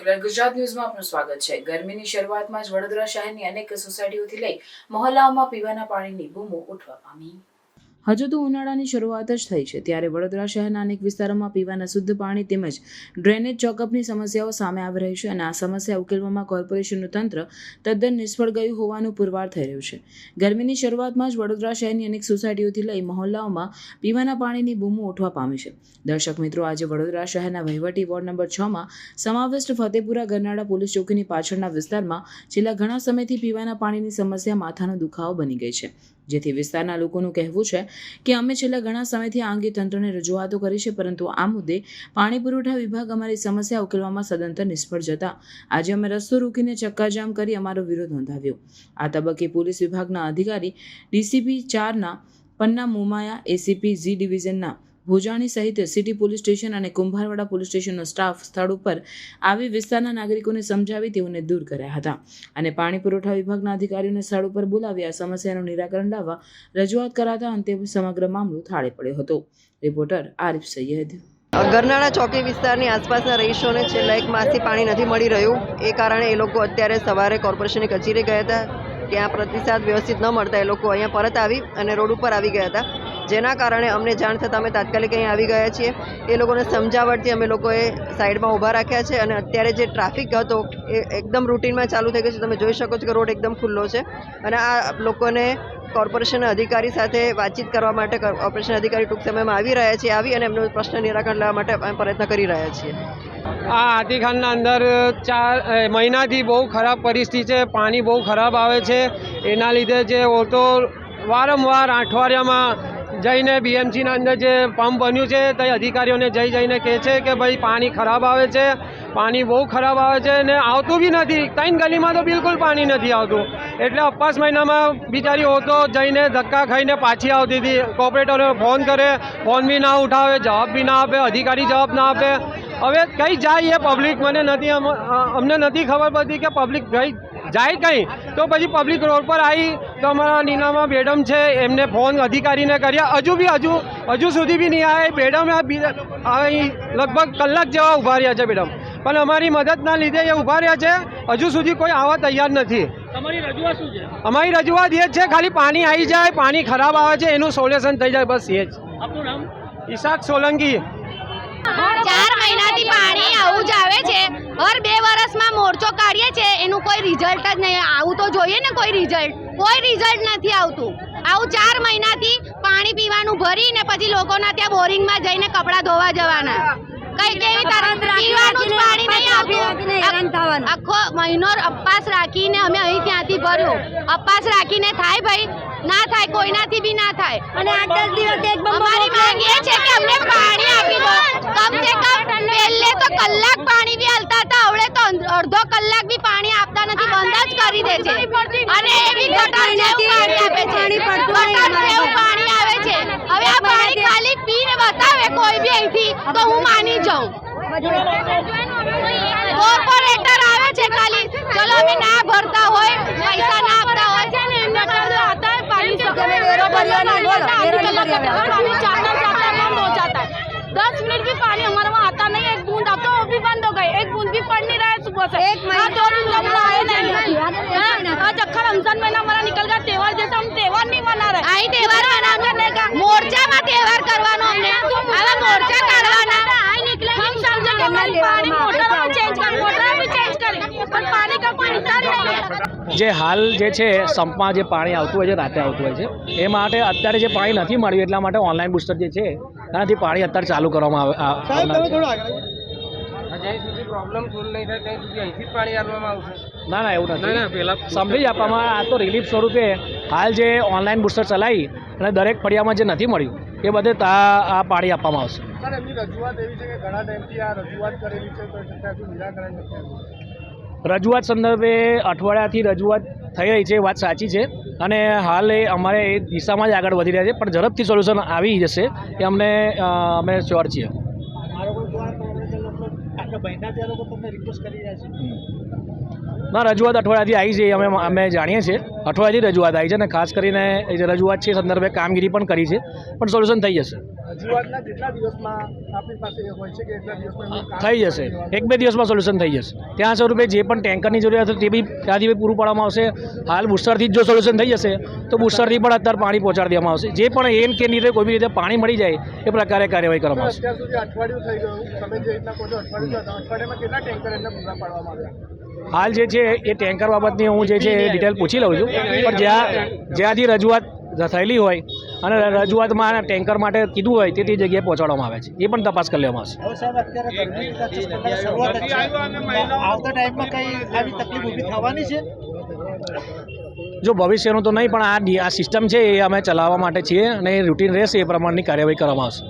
Specular Gujarat ન્યૂઝમાં આપનું સ્વાગત છે. ગરમીની શરૂઆતમાં જ વડોદરા શહેરની અનેક સોસાયટીઓથી લઈ મહોલ્લાઓમાં પીવાના પાણીની બૂમો ઉઠવા પામી. હજુ તો ઉનાળાની શરૂઆત જ થઈ છે. ત્યારે વડોદરા શહેરના અનેક વિસ્તારોમાં પીવાના શુદ્ધ પાણી તેમજ ડ્રેનેજ ચોકઅપની સમસ્યાઓ સામે આવી રહી છે અને આ સમસ્યા ઉકેલવામાં કોર્પોરેશનનું તંત્ર તદ્દન નિષ્ફળ ગયું હોવાનું પુરવાર થઈ રહ્યું છે. ગરમીની શરૂઆતમાં જ વડોદરા શહેરની અનેક સોસાયટીઓથી લઈ મહોલ્લાઓમાં પીવાના પાણીની બૂમો ઉઠવા પામી છે. દર્શક મિત્રો, આજે વડોદરા શહેરના વહીવટી વોર્ડ નંબર છમાં સમાવિષ્ટ ફતેપુરા ગરનાળા પોલીસ ચોકીની પાછળના વિસ્તારમાં છેલ્લા ઘણા સમયથી પીવાના પાણીની સમસ્યા માથાનો દુખાવો બની ગઈ છે. જેથી વિસ્તારના લોકોનું કહેવું છે કે અમે છેલ્લા ઘણા સમયથી આ અંગે તંત્રને રજૂઆતો કરી છે, પરંતુ આ મુદ્દે પાણી પુરવઠા વિભાગ અમારી સમસ્યા ઉકેલવામાં સદંતર નિષ્ફળ જતા. આજે અમે રસ્તો રોકીને ચક્કાજામ કરી અમારો વિરોધ નોંધાવ્યો. આ તબક્કે પોલીસ વિભાગના અધિકારી ડીસીપી ચારના પન્ના મોમાયા, એસીપી ઝી ડિવિઝનના ભોજાણી સહિત સિટી પોલીસ સ્ટેશન અને કુંભારવાડા પોલીસ સ્ટેશનનો સ્ટાફ સ્થળ ઉપર આવી વિસ્તારના નાગરિકોને સમજાવી તેઓને દૂર કર્યા હતા. અને પાણી પુરવઠા વિભાગના અધિકારીઓને સ્થળ ઉપર બોલાવી આ સમસ્યાનું નિરાકરણ લાવવા રજૂઆત કરાતા અંતે સમગ્ર મામલો થાળે પડ્યો હતો. રિપોર્ટર આરિફ સૈયદ. ગરનાળા ચોકી વિસ્તારની આસપાસના રહીશોને છેલ્લા એક માસથી પાણી નથી મળી રહ્યું. એ કારણે એ લોકો અત્યારે સવારે કોર્પોરેશનની કચેરી ગયા હતા. ત્યાં પ્રતિસાદ વ્યવસ્થિત ન મળતા એ લોકો અહીંયા પરત આવી અને રોડ ઉપર આવી ગયા હતા. જેના કારણે અમને જાણ થતાં અમે તાત્કાલિક અહીં આવી ગયા છીએ. એ લોકોને સમજાવટથી અમે લોકોએ સાઈડમાં ઊભા રાખ્યા છે અને અત્યારે જે ટ્રાફિક હતો એ એકદમ રૂટીનમાં ચાલુ થઈ ગયો છે. તમે જોઈ શકો છો કે રોડ એકદમ ખુલ્લો છે અને આ લોકોને કોર્પોરેશન અધિકારી સાથે વાતચીત કરવા માટે કોર્પોરેશન અધિકારી ટૂંક સમયમાં આવી રહ્યા છે, આવી અને એમનો પ્રશ્ન નિરાકરણ લાવવા માટે પ્રયત્ન કરી રહ્યા છીએ. આ હાથીખાલના અંદર ચાર મહિનાથી બહુ ખરાબ પરિસ્થિતિ છે, પાણી બહુ ખરાબ આવે છે. એના લીધે જે ઓટો વારંવાર અઠવાડિયામાં જઈને બીએમસીના અંદર જે પંપ બન્યું છે, તે અધિકારીઓને જઈ જઈને કહે છે કે ભાઈ, પાણી ખરાબ આવે છે, પાણી બહુ ખરાબ આવે છે ને આવતું બી નથી. ત્રણ ગલીમાં તો બિલકુલ પાણી નથી આવતું. એટલે અપાસ મહિનામાં બિચારી હોતો જઈને ધક્કા ખાઈને પાછી આવતી હતી. કોર્પોરેટરને ફોન કરે, ફોન બી ના ઉઠાવે, જવાબ બી ના આપે, અધિકારી જવાબ ના આપે. હવે કઈ જાય એ પબ્લિક મને નથી અમ- અમને નથી ખબર પડતી કે પબ્લિક ગઈ જાય કંઈ? તો પછી પબ્લિક રોડ પર આવી તો અમારા નીનામાં મેડમ છે એમને ફોન અધિકારીને કર્યા. હજુ બી હજુ હજુ સુધી બી નહીં આવે મેડમ અહીં લગભગ કલાક જેવા ઊભા રહ્યા છે મેડમ પણ અમારી મદદના લીધે એ ઊભા રહ્યા છે. હજુ સુધી કોઈ આવવા તૈયાર નથી. અમારી રજૂઆત એ જ છે ખાલી પાણી આવી જાય પાણી ખરાબ આવે છે એનું સોલ્યુશન થઈ જાય બસ એ જ. ઈશાક સોલંકી. મહિનાથી પાણી આવું જ આવે છે. હર બે વર્ષમાં મોરચો કાઢીએ છે એનું કોઈ રિઝલ્ટ જ નહીં. આવું તો જોઈએ ને કોઈ રિઝલ્ટ કોઈ રિઝલ્ટ નથી આવતું. આવું ચાર મહિનાથી પાણી પીવાનું ભરીને પછી લોકોના ત્યાં બોરિંગમાં જઈને કપડાં ધોવા જવાના. કઈ કેવી પીવાનું પાણી નહીં આવતું. આખો મહિનો અપવાસ રાખીને અમે અહીં ત્યાંથી ભર્યો. અપવાસ રાખીને થાય ભાઈ. ના થાય કોઈનાથી બી ના થાય. અને આઠ દસ દિવસ અમારી માંગ એ છે કે અમને પાણી આપી દો કમ સે કમ પહેલે તો કલાક પાણી બી હાલતા હતા હવે તો અડધો કલાક બી પાણી આપતા નથી દે છે. અને એવી ગટર જેવું પાણી આપે છે. ગટર જેવું પાણી આવે છે. હવે આ પાણી ખાલી પીને બતાવે કોઈ બી અહીંથી તો હું માની જાઉં. કોર્પોરેટર આવે છે ખાલી. ચલો અમે ના ભરતા હોય પૈસા ના આપતા હોય. છે ને એમને કારણે જે હાલ જે છે સંપમાં જે પાણી આવતું હોય છે રાતે આવતું હોય છે એ માટે અત્યારે જે પાણી નથી મળ્યું એટલા માટે ઓનલાઈન બુસ્ટર જે છે એનાથી પાણી અત્યારે ચાલુ કરવામાં આવે ના ના એવું ના, ના, નથી પહેલા સમજી જ આપવામાં આ તો રિલીફ સ્વરૂપે હાલ જે ઓનલાઈન બુસ્ટર ચલાવી અને દરેક ફળિયામાં જે નથી મળ્યું એ બધે તા આ પાણી આપવામાં આવશે. રજૂઆત એવી છે કે ઘણા ટાઈમથી આ રજૂઆત કરેલી છે તો નિરાકરણ નથી આવ્યું. રજૂઆત સંદર્ભે અઠવાડિયાથી રજૂઆત થઈ રહી છે એ વાત સાચી છે. અને હાલ એ અમારે એ દિશામાં જ આગળ વધી રહ્યા છે પણ ઝડપથી સોલ્યુશન આવી જશે એ અમને અમે શ્યોર છીએ. ના રજૂઆત અઠવાડિયાથી આવી છે એ અમે અમે જાણીએ છીએ. અઠવાડિયાથી રજૂઆત આવી છે અને ખાસ કરીને એ જે રજૂઆત છે એ સંદર્ભે કામગીરી પણ કરી છે પણ સોલ્યુશન થઈ જશે. રજૂઆતના કેટલા દિવસમાં આપણી પાસે હોય છે કે એટલા દિવસમાં થઈ જશે. એક બે દિવસમાં સોલ્યુશન થઈ જશે. ત્યાં સ્વરૂપે જે પણ ટેન્કરની જરૂરિયાત હોય તે બી ત્યાંથી પૂરું પાડવામાં આવશે. હાલ બુસ્ટરથી જ જો સોલ્યુશન થઈ જશે તો બુસ્ટરથી પણ અત્યારે પાણી પહોંચાડી દેવામાં આવશે. જે પણ એન કે રીતે કોઈ બી રીતે પાણી મળી જાય એ પ્રકારે કાર્યવાહી કરવામાં આવશે. અત્યાર સુધી અઠવાડિયું થઈ ગયું. તમે જે રીતના કહો છો અઠવાડિયું અઠવાડિયામાં કેટલા ટેન્કર એમને પૂરા પાડવામાં આવ્યા? હાલ જે છે એ ટેન્કર બાબતની હું જે છે એ ડિટેલ પૂછી લઉં છું. પણ જ્યાં જ્યાંથી રજૂઆત થયેલી હોય અને રજૂઆતમાં ટેન્કર માટે કીધું હોય તે તે જગ્યાએ પહોંચાડવામાં આવે છે. એ પણ તપાસ કરી લેવામાં આવશે. જ ભવિષ્યનું તો નહીં પણ આ આ સિસ્ટમ છે એ અમે ચલાવવા માટે છીએ અને એ રૂટીન રહેશે એ પ્રમાણની કાર્યવાહી કરવામાં આવશે.